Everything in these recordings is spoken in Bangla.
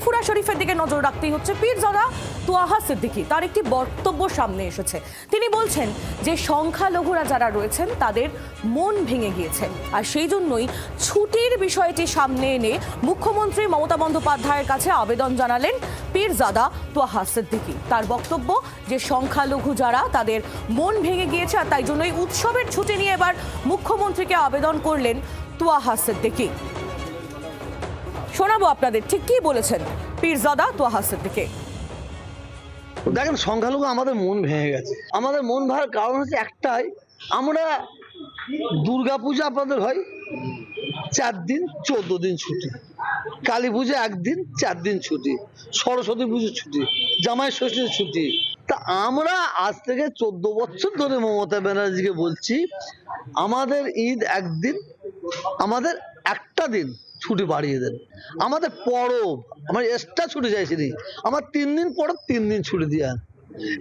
ফুরফুরা শরীফের দিকে নজর রাখতেই হচ্ছে পীরজাদা তোয়াহা সিদ্দিকী। তার একটি বক্তব্য সামনে এসেছে। তিনি বলছেন যে সংখ্যালঘুরা যারা রয়েছেন, তাদের মন ভেঙে গিয়েছে। আর সেই জন্যই ছুটির বিষয়টি সামনে এনে মুখ্যমন্ত্রী মমতা বন্দ্যোপাধ্যায়ের কাছে আবেদন জানালেন পীরজাদা তোয়াহা সিদ্দিকী। তার বক্তব্য যে সংখ্যালঘু যারা, তাদের মন ভেঙে গিয়েছে আর তাই জন্যই উৎসবের ছুটি নিয়ে এবার মুখ্যমন্ত্রীকে আবেদন করলেন তোয়াহা সিদ্দিকী। শোনাবো আপনাদের, ঠিক কি বলেছেন পীরজাদা তোয়াহা সিদ্দিকী দেখেন, সংখ্যালঘু আমাদের মন ভেঙে গেছে। আমাদের মন ভাঙার কারণ হচ্ছে একটাই, আমরা দুর্গা পূজা আপনাদের হয় চার দিন, চোদ্দ দিন ছুটি। কালী পুজো একদিন, চার দিন ছুটি। সরস্বতী পুজোর ছুটি, জামাই ষষ্ঠীর ছুটি। তা আমরা আজ থেকে চোদ্দ বছর ধরে মমতা ব্যানার্জিকে বলছি, আমাদের ঈদ একদিন, আমাদের একটা দিন। ছুটি বাড়িয়ে দেন। আমাদের পরব আমার এক্সট্রা ছুটি চাইছি আমার তিন দিন পরে তিন দিন ছুটি দিয়ে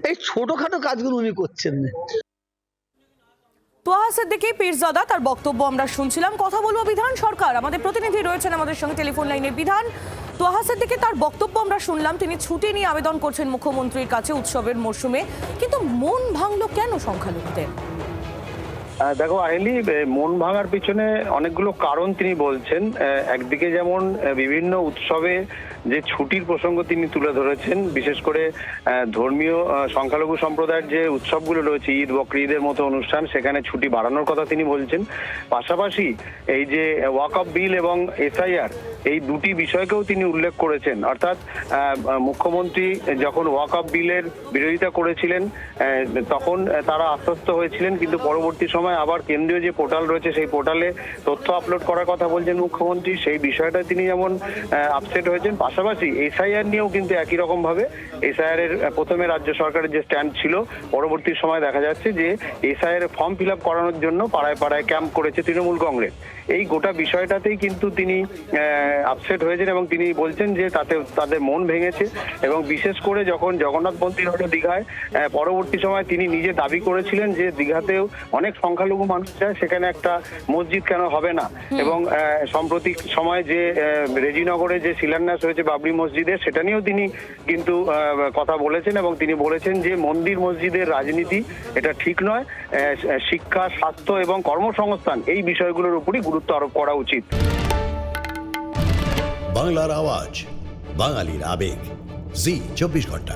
এই ছোটখাটো কাজগুলো উনি করছেন। তোয়াহা সিদ্দিকী পীরজাদা তার বক্তব্য আমরা শুনছিলাম। কথা বলব বিধান সরকার। আমাদের প্রতিনিধি রয়েছেন আমাদের সঙ্গে টেলিফোন লাইনে বিধান। তোয়াহা সিদ্দিকী তার বক্তব্য আমরা শুনলাম। তিনি ছুটি নিয়ে আবেদন করছেন মুখ্যমন্ত্রীর কাছে উৎসবের মরশুমে। কিন্তু মন ভাঙলো কেন সংখ্যালঘুদের? দেখো আহেলি মন ভাঙার পিছনে অনেকগুলো কারণ তিনি বলছেন। একদিকে যেমন বিভিন্ন উৎসবে যে ছুটির প্রসঙ্গ তিনি তুলে ধরেছেন, বিশেষ করে ধর্মীয় সংখ্যালঘু সম্প্রদায়ের যে উৎসবগুলো রয়েছে, ঈদ, বকরি, ঈদের মতো অনুষ্ঠান, সেখানে ছুটি বাড়ানোর কথা তিনি বলছেন। পাশাপাশি এই যে ওয়াক অফ বিল এবং এসআইআর, এই দুটি বিষয়কেও তিনি উল্লেখ করেছেন। অর্থাৎ মুখ্যমন্ত্রী যখন ওয়াক অফ বিলের বিরোধিতা করেছিলেন তখন তারা আশ্বস্ত হয়েছিলেন, কিন্তু পরবর্তী সময় আবার কেন্দ্রীয় যে পোর্টাল রয়েছে, সেই পোর্টালে তথ্য আপলোড করার কথা বলছেন মুখ্যমন্ত্রী। সেই বিষয়টা তিনি যেমন আপসেট হয়েছেন, পাশাপাশি এসআইআর নিয়েও কিন্তু একই রকম ভাবে এসআইআর এর প্রথমে রাজ্য সরকারের যে স্ট্যান্ড ছিল, পরবর্তী সময় দেখা যাচ্ছে যে এসআইআর ফর্ম ফিল আপ করানোর জন্য পাড়ায় পাড়ায় ক্যাম্প করেছে তৃণমূল কংগ্রেস। এই গোটা বিষয়টাতেই কিন্তু তিনি আপসেট হয়েছেন এবং তিনি বলছেন যে তাতে তাদের মন ভেঙেছে এবং বিশেষ করে যখন জগন্নাথ মন্দির হলো দীঘায় পরবর্তী সময় তিনি নিজে দাবি করেছিলেন যে দীঘাতেও অনেক সংখ্যালঘু মানুষ যায় সেখানে একটা মসজিদ কেন হবে না? এবং আহ, সাম্প্রতিক সময় যে রেজিনগরে যে শিলান্যাস হয়েছে বাবরি মসজিদের সেটা নিয়েও তিনি কিন্তু কথা বলেছেন এবং তিনি বলেছেন যে মন্দির মসজিদের রাজনীতি এটা ঠিক নয় শিক্ষা স্বাস্থ্য এবং কর্মসংস্থান এই বিষয়গুলোর উপরই গুরুত্ব আরোপ করা উচিত। বাংলার আওয়াজ বাঙালির আবেগ। জি চব্বিশ ঘণ্টা।